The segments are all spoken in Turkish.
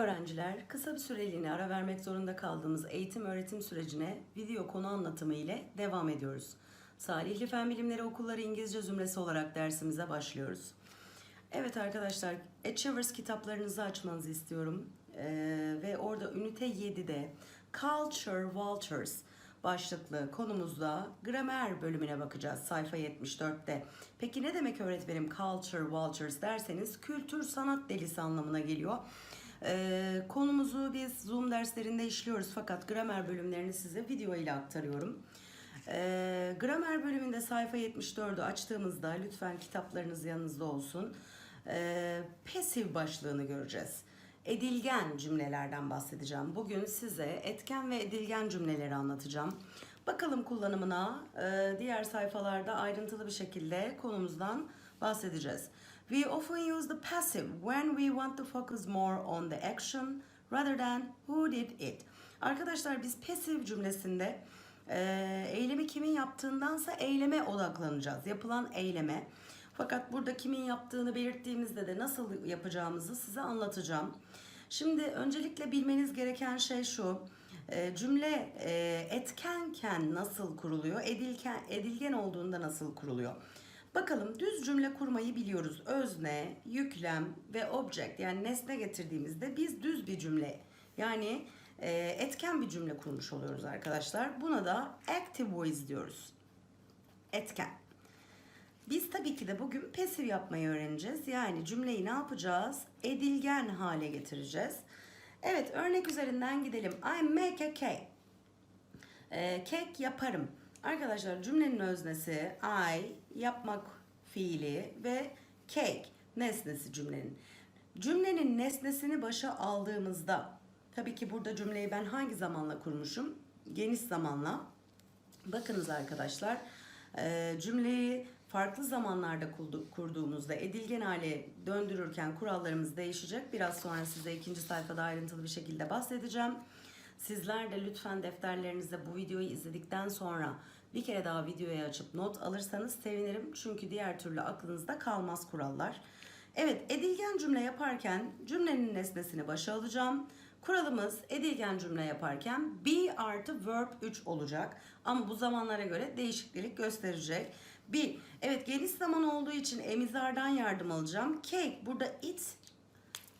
öğrenciler, kısa bir süreliğine ara vermek zorunda kaldığımız eğitim öğretim sürecine video konu anlatımı ile devam ediyoruz. Salihli Fen Bilimleri Okulları İngilizce zümresi olarak dersimize başlıyoruz. Evet arkadaşlar, Achievers kitaplarınızı açmanızı istiyorum. Ee, ve orada ünite 7'de Culture Vultures başlıklı konumuzda gramer bölümüne bakacağız sayfa 74'te. Peki ne demek öğretmenim Culture Vultures derseniz kültür sanat delisi anlamına geliyor. Ee, konumuzu biz Zoom derslerinde işliyoruz fakat gramer bölümlerini size video ile aktarıyorum. Ee, gramer bölümünde sayfa 74'ü açtığımızda lütfen kitaplarınız yanınızda olsun. Ee, passive başlığını göreceğiz. Edilgen cümlelerden bahsedeceğim. Bugün size etken ve edilgen cümleleri anlatacağım. Bakalım kullanımına e, diğer sayfalarda ayrıntılı bir şekilde konumuzdan bahsedeceğiz. We often use the passive when we want to focus more on the action rather than who did it. Arkadaşlar biz passive cümlesinde e, eylemi kimin yaptığındansa eyleme odaklanacağız. Yapılan eyleme. Fakat burada kimin yaptığını belirttiğimizde de nasıl yapacağımızı size anlatacağım. Şimdi öncelikle bilmeniz gereken şey şu. E, cümle e, etkenken nasıl kuruluyor? Edilken, edilgen olduğunda nasıl kuruluyor? Bakalım düz cümle kurmayı biliyoruz. Özne, yüklem ve object yani nesne getirdiğimizde biz düz bir cümle yani e, etken bir cümle kurmuş oluyoruz arkadaşlar. Buna da active voice diyoruz. Etken. Biz tabii ki de bugün passive yapmayı öğreneceğiz. Yani cümleyi ne yapacağız? Edilgen hale getireceğiz. Evet örnek üzerinden gidelim. I make a cake. Ee, kek yaparım. Arkadaşlar cümlenin öznesi I yapmak fiili ve cake nesnesi cümlenin. Cümlenin nesnesini başa aldığımızda tabii ki burada cümleyi ben hangi zamanla kurmuşum? Geniş zamanla. Bakınız arkadaşlar e, cümleyi farklı zamanlarda kurduğumuzda edilgen hale döndürürken kurallarımız değişecek. Biraz sonra size ikinci sayfada ayrıntılı bir şekilde bahsedeceğim. Sizler de lütfen defterlerinizde bu videoyu izledikten sonra bir kere daha videoyu açıp not alırsanız sevinirim. Çünkü diğer türlü aklınızda kalmaz kurallar. Evet edilgen cümle yaparken cümlenin nesnesini başa alacağım. Kuralımız edilgen cümle yaparken be artı verb 3 olacak. Ama bu zamanlara göre değişiklik gösterecek. Bir, evet geniş zaman olduğu için emizardan yardım alacağım. Cake burada it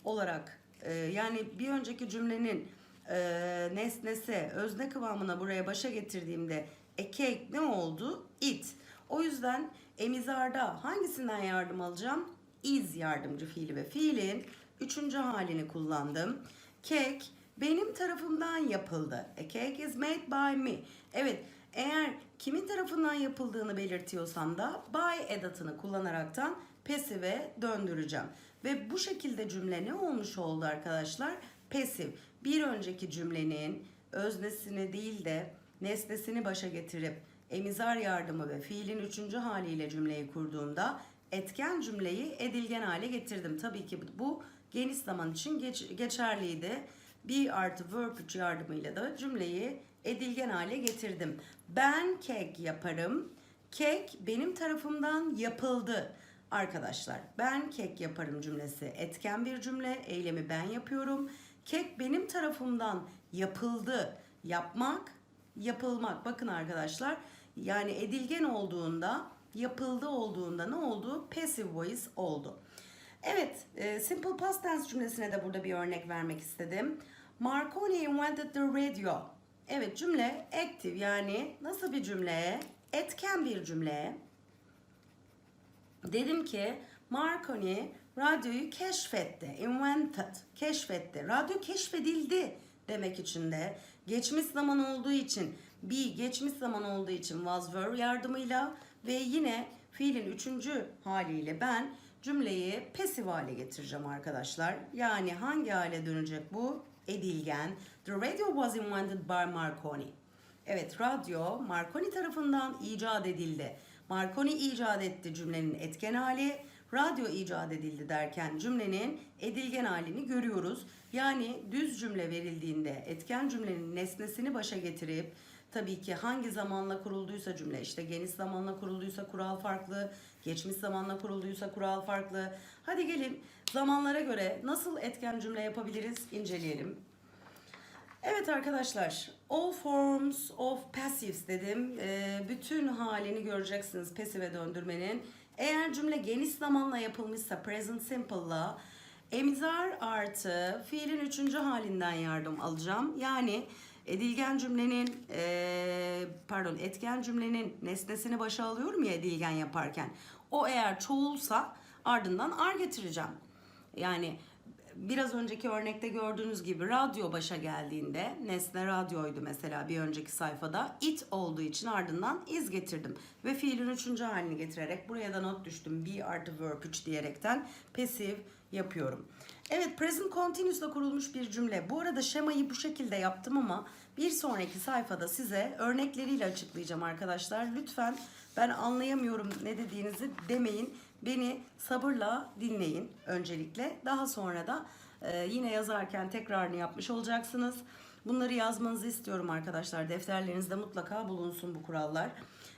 olarak e, yani bir önceki cümlenin e, nesnesi özne kıvamına buraya başa getirdiğimde a cake ne oldu? It. O yüzden emizarda hangisinden yardım alacağım? Is yardımcı fiili ve fiilin üçüncü halini kullandım. Cake benim tarafımdan yapıldı. A cake is made by me. Evet eğer kimin tarafından yapıldığını belirtiyorsam da by edatını kullanaraktan passive'e döndüreceğim. Ve bu şekilde cümle ne olmuş oldu arkadaşlar? Passive. Bir önceki cümlenin öznesini değil de nesnesini başa getirip emizar yardımı ve fiilin üçüncü haliyle cümleyi kurduğumda etken cümleyi edilgen hale getirdim. Tabii ki bu geniş zaman için geç, geçerliydi. Be artı verb 3 yardımıyla da cümleyi edilgen hale getirdim. Ben kek yaparım. Kek benim tarafımdan yapıldı. Arkadaşlar ben kek yaparım cümlesi etken bir cümle. Eylemi ben yapıyorum. Kek benim tarafımdan yapıldı. Yapmak, yapılmak. Bakın arkadaşlar yani edilgen olduğunda, yapıldı olduğunda ne oldu? Passive voice oldu. Evet, e, simple past tense cümlesine de burada bir örnek vermek istedim. Marconi invented the radio. Evet cümle active yani nasıl bir cümle? Etken bir cümle. Dedim ki Marconi radyoyu keşfetti. Invented. Keşfetti. Radyo keşfedildi demek için de geçmiş zaman olduğu için be geçmiş zaman olduğu için was were yardımıyla ve yine fiilin üçüncü haliyle ben cümleyi pasif hale getireceğim arkadaşlar. Yani hangi hale dönecek bu? Edilgen. The radio was invented by Marconi. Evet, radyo Marconi tarafından icat edildi. Marconi icat etti cümlenin etken hali. Radyo icat edildi derken cümlenin edilgen halini görüyoruz. Yani düz cümle verildiğinde etken cümlenin nesnesini başa getirip tabii ki hangi zamanla kurulduysa cümle işte geniş zamanla kurulduysa kural farklı, geçmiş zamanla kurulduysa kural farklı. Hadi gelin zamanlara göre nasıl etken cümle yapabiliriz inceleyelim. Evet arkadaşlar, all forms of passives dedim. Ee, bütün halini göreceksiniz pasive döndürmenin. Eğer cümle geniş zamanla yapılmışsa present simple'la emizar artı fiilin üçüncü halinden yardım alacağım. Yani edilgen cümlenin, ee, pardon etken cümlenin nesnesini başa alıyorum ya edilgen yaparken. O eğer çoğulsa ardından ar getireceğim. Yani biraz önceki örnekte gördüğünüz gibi radyo başa geldiğinde nesne radyoydu mesela bir önceki sayfada it olduğu için ardından is getirdim ve fiilin üçüncü halini getirerek buraya da not düştüm be artı verb 3 diyerekten pasif yapıyorum. Evet present continuous'la kurulmuş bir cümle. Bu arada şemayı bu şekilde yaptım ama bir sonraki sayfada size örnekleriyle açıklayacağım arkadaşlar. Lütfen ben anlayamıyorum ne dediğinizi demeyin. Beni sabırla dinleyin öncelikle. Daha sonra da e, yine yazarken tekrarını yapmış olacaksınız. Bunları yazmanızı istiyorum arkadaşlar. Defterlerinizde mutlaka bulunsun bu kurallar.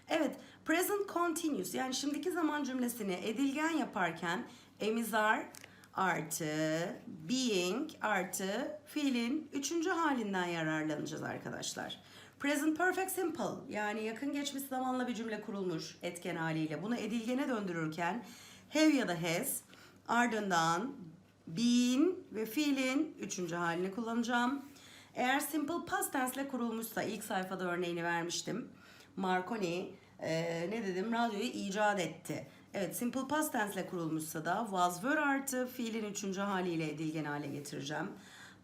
Evet, present continuous yani şimdiki zaman cümlesini edilgen yaparken emizar artı being artı fiilin üçüncü halinden yararlanacağız arkadaşlar. Present perfect simple yani yakın geçmiş zamanla bir cümle kurulmuş etken haliyle. Bunu edilgene döndürürken have ya da has ardından been ve fiilin üçüncü halini kullanacağım. Eğer simple past tense ile kurulmuşsa ilk sayfada örneğini vermiştim. Marconi e, ne dedim radyoyu icat etti. Evet simple past tense ile kurulmuşsa da was were artı fiilin üçüncü haliyle edilgen hale getireceğim.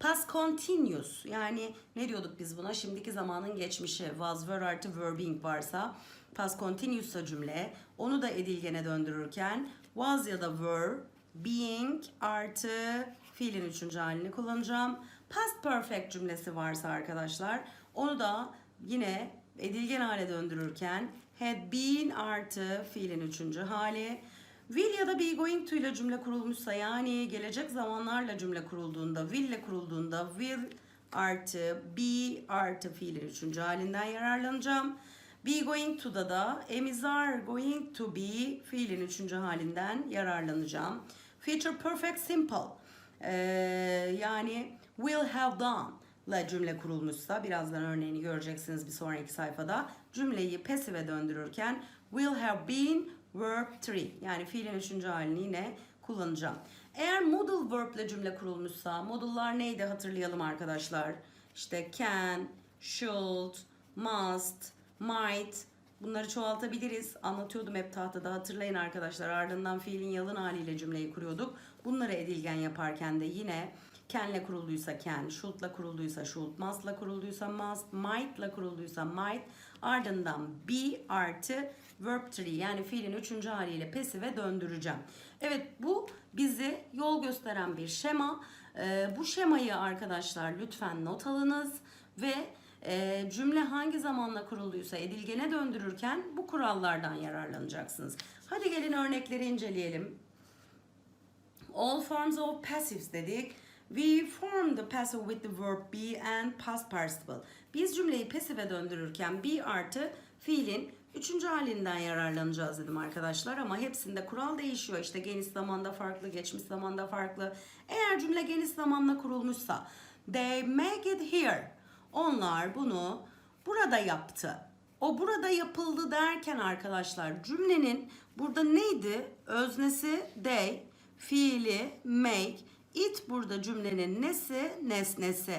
Past continuous yani ne diyorduk biz buna? Şimdiki zamanın geçmişi was were artı verbing varsa past continuous'sa cümle onu da edilgene döndürürken was ya da were being artı fiilin üçüncü halini kullanacağım. Past perfect cümlesi varsa arkadaşlar onu da yine edilgen hale döndürürken had been artı fiilin üçüncü hali. Will ya da be going to ile cümle kurulmuşsa yani gelecek zamanlarla cümle kurulduğunda will ile kurulduğunda will artı be artı fiilin üçüncü halinden yararlanacağım. Be going to'da da am is are going to be fiilin üçüncü halinden yararlanacağım. Future perfect simple ee, yani will have done ile cümle kurulmuşsa birazdan örneğini göreceksiniz bir sonraki sayfada. Cümleyi pasive döndürürken will have been verb 3 yani fiilin üçüncü halini yine kullanacağım. Eğer modal verb ile cümle kurulmuşsa modallar neydi hatırlayalım arkadaşlar. İşte can, should, must, might bunları çoğaltabiliriz. Anlatıyordum hep tahtada hatırlayın arkadaşlar. Ardından fiilin yalın haliyle cümleyi kuruyorduk. Bunları edilgen yaparken de yine can'le kurulduysa can, should'la kurulduysa should, must'la kurulduysa must, might'la kurulduysa might, ardından be artı verb 3 yani fiilin üçüncü haliyle pasive döndüreceğim. Evet bu bizi yol gösteren bir şema. Ee, bu şemayı arkadaşlar lütfen not alınız ve e, cümle hangi zamanla kurulduysa edilgene döndürürken bu kurallardan yararlanacaksınız. Hadi gelin örnekleri inceleyelim. All forms of passives dedik. We form the passive with the verb be and past participle. Biz cümleyi pasive döndürürken be artı fiilin üçüncü halinden yararlanacağız dedim arkadaşlar ama hepsinde kural değişiyor. İşte geniş zamanda farklı, geçmiş zamanda farklı. Eğer cümle geniş zamanla kurulmuşsa they make it here. Onlar bunu burada yaptı. O burada yapıldı derken arkadaşlar cümlenin burada neydi? Öznesi they, fiili make, it burada cümlenin nesi? Nesnesi.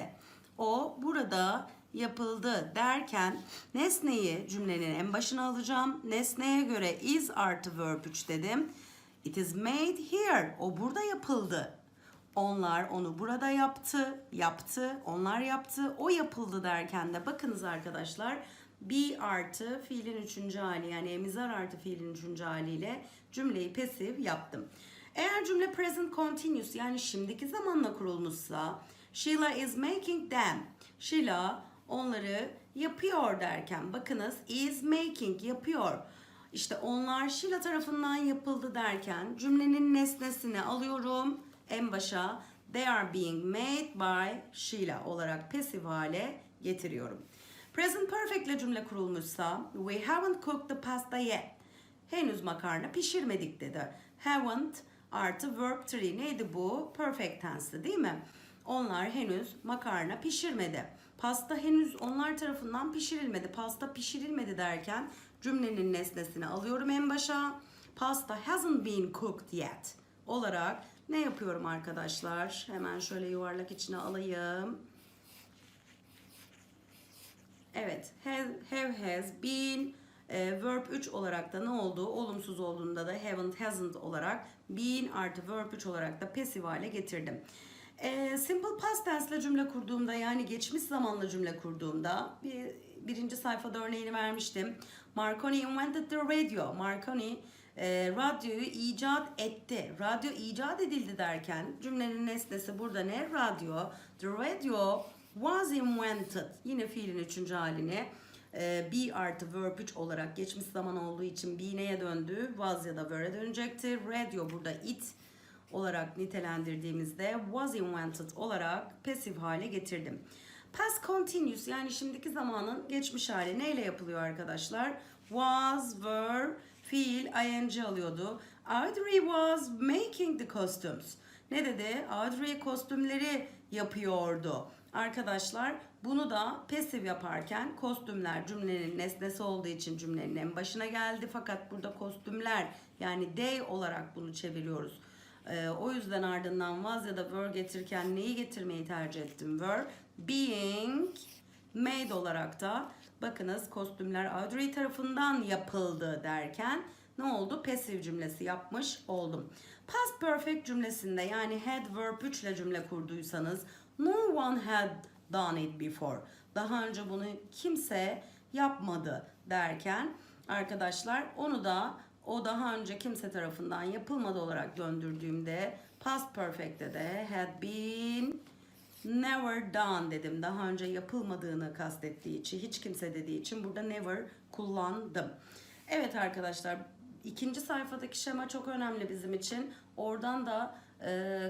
O burada yapıldı derken nesneyi cümlenin en başına alacağım. Nesneye göre is artı verb 3 dedim. It is made here. O burada yapıldı. Onlar onu burada yaptı, yaptı, onlar yaptı, o yapıldı derken de bakınız arkadaşlar be artı fiilin üçüncü hali yani emizar artı fiilin üçüncü haliyle cümleyi pasif yaptım. Eğer cümle present continuous yani şimdiki zamanla kurulmuşsa Sheila is making them. Sheila onları yapıyor derken bakınız is making yapıyor. İşte onlar Sheila tarafından yapıldı derken cümlenin nesnesini alıyorum en başa they are being made by Sheila olarak pasif hale getiriyorum. Present perfect ile cümle kurulmuşsa we haven't cooked the pasta yet. Henüz makarna pişirmedik dedi. Haven't artı verb 3 neydi bu? Perfect tense'ti değil mi? Onlar henüz makarna pişirmedi. Pasta henüz onlar tarafından pişirilmedi. Pasta pişirilmedi derken cümlenin nesnesini alıyorum en başa. Pasta hasn't been cooked yet olarak ne yapıyorum arkadaşlar? Hemen şöyle yuvarlak içine alayım. Evet, have, have has been e, verb 3 olarak da ne oldu? Olumsuz olduğunda da haven't, hasn't olarak been artı verb 3 olarak da pasif hale getirdim. E, simple past tense ile cümle kurduğumda yani geçmiş zamanla cümle kurduğumda bir, birinci sayfada örneğini vermiştim. Marconi invented the radio. Marconi e, radyoyu icat etti. Radyo icat edildi derken cümlenin nesnesi burada ne? Radyo. The radio was invented. Yine fiilin üçüncü halini e, be artı verb 3 olarak geçmiş zaman olduğu için be neye döndü? Was ya da were'e dönecektir. Radio burada it olarak nitelendirdiğimizde was invented olarak pasif hale getirdim. Past continuous yani şimdiki zamanın geçmiş hali neyle yapılıyor arkadaşlar? Was, were, fiil, ing alıyordu. Audrey was making the costumes. Ne dedi? Audrey kostümleri yapıyordu. Arkadaşlar bunu da pasif yaparken kostümler cümlenin nesnesi olduğu için cümlenin en başına geldi. Fakat burada kostümler yani they olarak bunu çeviriyoruz. Ee, o yüzden ardından was ya da were getirirken neyi getirmeyi tercih ettim? Were being made olarak da bakınız kostümler Audrey tarafından yapıldı derken ne oldu? Pasif cümlesi yapmış oldum. Past perfect cümlesinde yani had verb 3 ile cümle kurduysanız no one had done it before. Daha önce bunu kimse yapmadı derken arkadaşlar onu da o daha önce kimse tarafından yapılmadı olarak döndürdüğümde past perfect'te de had been never done dedim. Daha önce yapılmadığını kastettiği için, hiç kimse dediği için burada never kullandım. Evet arkadaşlar, ikinci sayfadaki şema çok önemli bizim için. Oradan da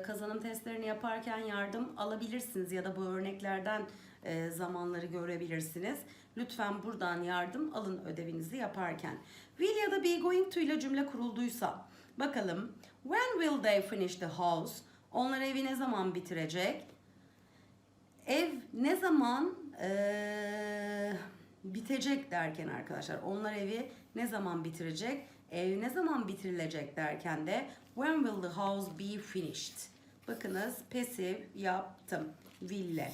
kazanım testlerini yaparken yardım alabilirsiniz ya da bu örneklerden e, zamanları görebilirsiniz. Lütfen buradan yardım alın ödevinizi yaparken. Will ya da be going to ile cümle kurulduysa bakalım when will they finish the house? Onlar evi ne zaman bitirecek? Ev ne zaman eee, bitecek derken arkadaşlar onlar evi ne zaman bitirecek? Ev ne zaman bitirilecek derken de when will the house be finished? Bakınız pasif yaptım will'le.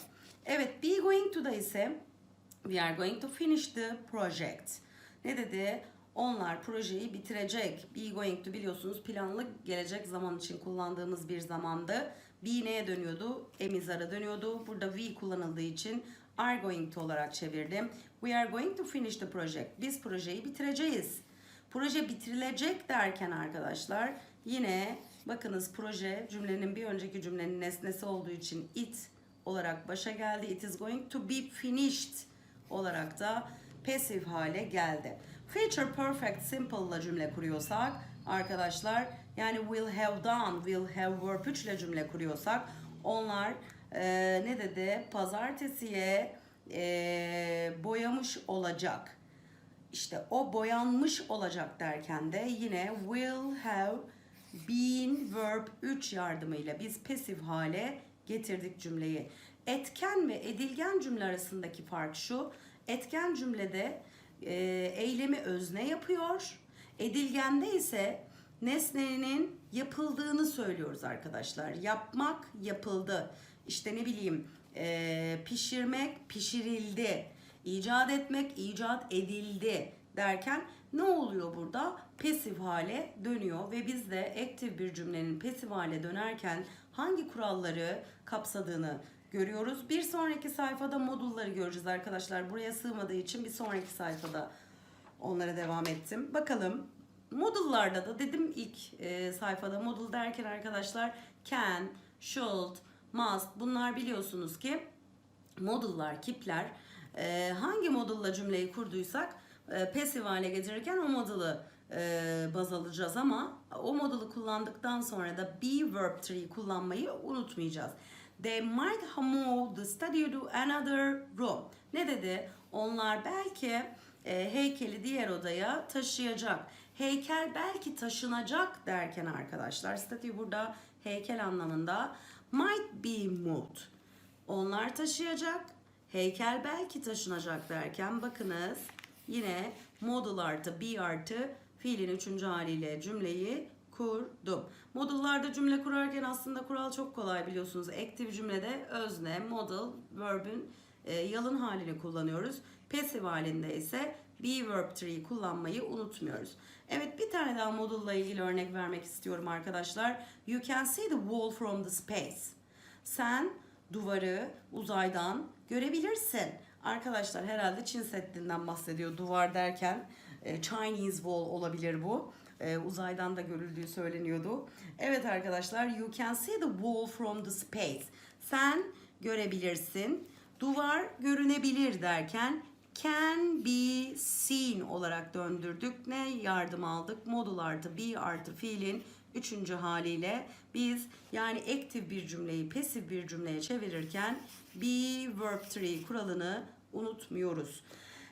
Evet be going to da ise we are going to finish the project. Ne dedi? Onlar projeyi bitirecek. Be going to biliyorsunuz planlı gelecek zaman için kullandığımız bir zamandı. Be neye dönüyordu? Emizara dönüyordu. Burada we kullanıldığı için are going to olarak çevirdim. We are going to finish the project. Biz projeyi bitireceğiz. Proje bitirilecek derken arkadaşlar yine bakınız proje cümlenin bir önceki cümlenin nesnesi olduğu için it olarak başa geldi. It is going to be finished olarak da pasif hale geldi. Future perfect simple ile cümle kuruyorsak arkadaşlar yani will have done, will have verb 3 ile cümle kuruyorsak onlar e, ne dedi? Pazartesiye e, boyamış olacak. İşte o boyanmış olacak derken de yine will have been verb 3 yardımıyla biz pasif hale getirdik cümleyi. Etken ve edilgen cümle arasındaki fark şu. Etken cümlede e, eylemi özne yapıyor. Edilgende ise nesnenin yapıldığını söylüyoruz arkadaşlar. Yapmak yapıldı. İşte ne bileyim e, pişirmek pişirildi. İcat etmek icat edildi derken ne oluyor burada? Pasif hale dönüyor ve biz de aktif bir cümlenin pasif hale dönerken hangi kuralları kapsadığını görüyoruz. Bir sonraki sayfada modulları göreceğiz arkadaşlar. Buraya sığmadığı için bir sonraki sayfada onlara devam ettim. Bakalım modullarda da dedim ilk e, sayfada modul derken arkadaşlar can, should, must bunlar biliyorsunuz ki modullar, kipler e, hangi modulla cümleyi kurduysak e, pasif hale getirirken o modulu e, baz alacağız ama o modulu kullandıktan sonra da be verb 3'yi kullanmayı unutmayacağız. They might have moved the study to another room. Ne dedi? Onlar belki e, heykeli diğer odaya taşıyacak. Heykel belki taşınacak derken arkadaşlar statü burada heykel anlamında might be moved. Onlar taşıyacak. Heykel belki taşınacak derken bakınız yine modal artı be artı fiilin üçüncü haliyle cümleyi kurdum. Modallarda cümle kurarken aslında kural çok kolay biliyorsunuz. Active cümlede özne, modal, verb'ün e, yalın halini kullanıyoruz. Passive halinde ise be verb tree'yi kullanmayı unutmuyoruz. Evet bir tane daha modalla ilgili örnek vermek istiyorum arkadaşlar. You can see the wall from the space. Sen duvarı uzaydan görebilirsin. Arkadaşlar herhalde Çin Seddi'nden bahsediyor duvar derken. E, Chinese wall olabilir bu. E, uzaydan da görüldüğü söyleniyordu. Evet arkadaşlar you can see the wall from the space. Sen görebilirsin. Duvar görünebilir derken can be seen olarak döndürdük. Ne yardım aldık? Modal artı be artı fiilin üçüncü haliyle biz yani active bir cümleyi pasif bir cümleye çevirirken be verb tree kuralını unutmuyoruz.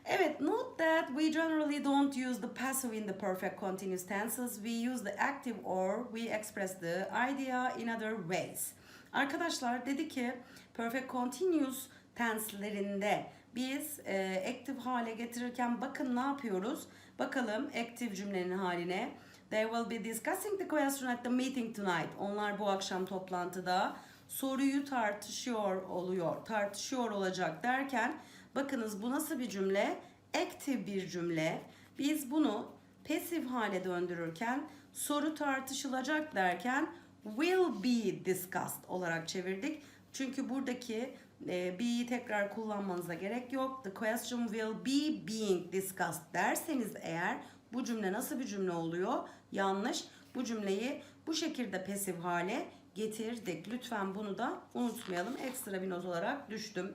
Evet, note that we generally don't use the passive in the perfect continuous tenses. We use the active or we express the idea in other ways. Arkadaşlar dedi ki perfect continuous tense'lerinde biz e, active hale getirirken bakın ne yapıyoruz? Bakalım active cümlenin haline. They will be discussing the question at the meeting tonight. Onlar bu akşam toplantıda soruyu tartışıyor oluyor, tartışıyor olacak derken bakınız bu nasıl bir cümle? Active bir cümle. Biz bunu pasif hale döndürürken soru tartışılacak derken will be discussed olarak çevirdik. Çünkü buradaki e, be'yi tekrar kullanmanıza gerek yok. The question will be being discussed derseniz eğer bu cümle nasıl bir cümle oluyor? Yanlış. Bu cümleyi bu şekilde pasif hale getirdik. Lütfen bunu da unutmayalım. Ekstra bir not olarak düştüm.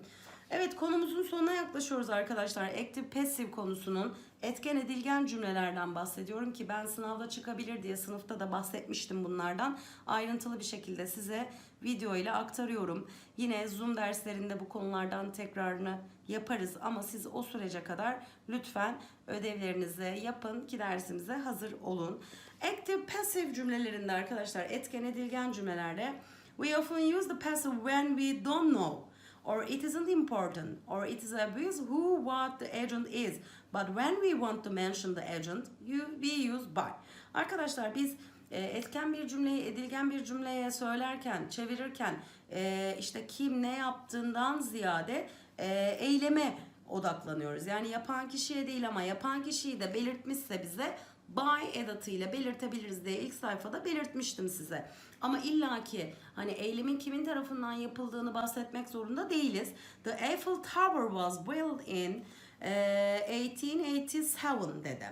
Evet konumuzun sonuna yaklaşıyoruz arkadaşlar. Active passive konusunun etken edilgen cümlelerden bahsediyorum ki ben sınavda çıkabilir diye sınıfta da bahsetmiştim bunlardan. Ayrıntılı bir şekilde size video ile aktarıyorum. Yine Zoom derslerinde bu konulardan tekrarını yaparız ama siz o sürece kadar lütfen ödevlerinizi yapın ki dersimize hazır olun. Active passive cümlelerinde arkadaşlar etken edilgen cümlelerde we often use the passive when we don't know or it isn't important or it is obvious who what the agent is but when we want to mention the agent you, we use by. Arkadaşlar biz e, etken bir cümleyi edilgen bir cümleye söylerken, çevirirken e, işte kim ne yaptığından ziyade e, eyleme odaklanıyoruz. Yani yapan kişiye değil ama yapan kişiyi de belirtmişse bize by edatıyla belirtebiliriz diye ilk sayfada belirtmiştim size. Ama illaki hani eylemin kimin tarafından yapıldığını bahsetmek zorunda değiliz. The Eiffel Tower was built in e, 1887 dedi.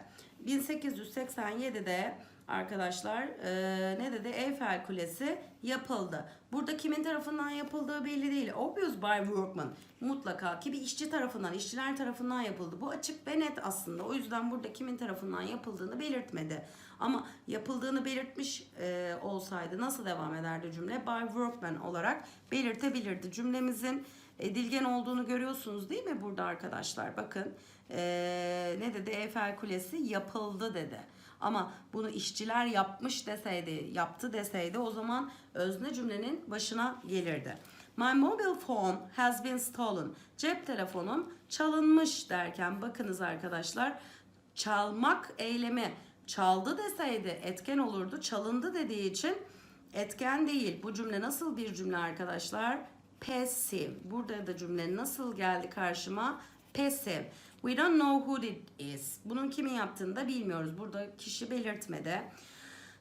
1887'de arkadaşlar e, ne dedi? Eiffel Kulesi yapıldı. Burada kimin tarafından yapıldığı belli değil. Obvious by workman. Mutlaka ki bir işçi tarafından, işçiler tarafından yapıldı. Bu açık ve net aslında. O yüzden burada kimin tarafından yapıldığını belirtmedi. Ama yapıldığını belirtmiş e, olsaydı nasıl devam ederdi cümle? By workman olarak belirtebilirdi. Cümlemizin edilgen olduğunu görüyorsunuz değil mi burada arkadaşlar? Bakın e, ne dedi? Eiffel Kulesi yapıldı dedi. Ama bunu işçiler yapmış deseydi, yaptı deseydi o zaman özne cümlenin başına gelirdi. My mobile phone has been stolen. Cep telefonum çalınmış derken bakınız arkadaşlar çalmak eylemi çaldı deseydi etken olurdu. Çalındı dediği için etken değil. Bu cümle nasıl bir cümle arkadaşlar? Passive. Burada da cümle nasıl geldi karşıma? Passive. We don't know who it is. Bunun kimin yaptığını da bilmiyoruz. Burada kişi belirtmedi.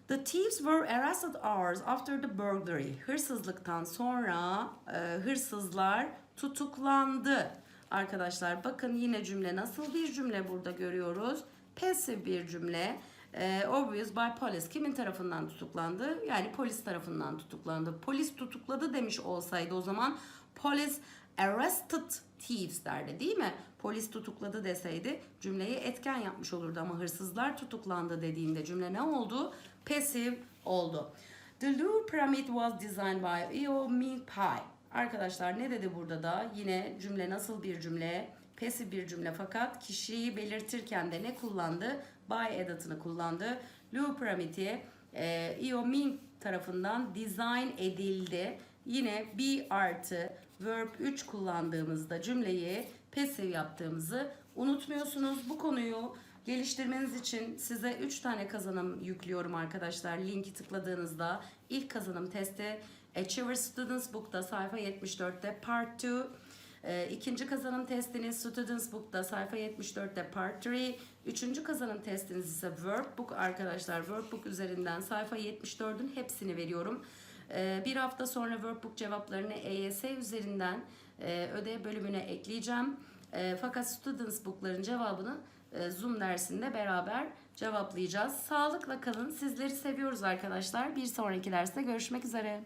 The thieves were arrested hours after the burglary. Hırsızlıktan sonra e, hırsızlar tutuklandı. Arkadaşlar bakın yine cümle nasıl bir cümle burada görüyoruz. Passive bir cümle. E, obvious by police. Kimin tarafından tutuklandı? Yani polis tarafından tutuklandı. Polis tutukladı demiş olsaydı o zaman police arrested thieves derdi değil mi? Polis tutukladı deseydi cümleyi etken yapmış olurdu ama hırsızlar tutuklandı dediğinde cümle ne oldu? Passive oldu. The Louvre Pyramid was designed by E.O. Ming Pai. Arkadaşlar ne dedi burada da? Yine cümle nasıl bir cümle? Pasif bir cümle fakat kişiyi belirtirken de ne kullandı? By edatını kullandı. Lou Piramidi e, Io Ming tarafından dizayn edildi. Yine be artı verb 3 kullandığımızda cümleyi pasif yaptığımızı unutmuyorsunuz. Bu konuyu geliştirmeniz için size 3 tane kazanım yüklüyorum arkadaşlar. Linki tıkladığınızda ilk kazanım testi Achiever Students Book'ta sayfa 74'te Part 2 ee, ikinci kazanım testiniz Students Book'ta sayfa 74'te Part 3. Üçüncü kazanım testiniz ise Workbook arkadaşlar. Workbook üzerinden sayfa 74'ün hepsini veriyorum. Ee, bir hafta sonra Workbook cevaplarını EYS üzerinden e, ödev bölümüne ekleyeceğim. E, fakat Students Book'ların cevabını e, Zoom dersinde beraber cevaplayacağız. Sağlıkla kalın. Sizleri seviyoruz arkadaşlar. Bir sonraki derste görüşmek üzere.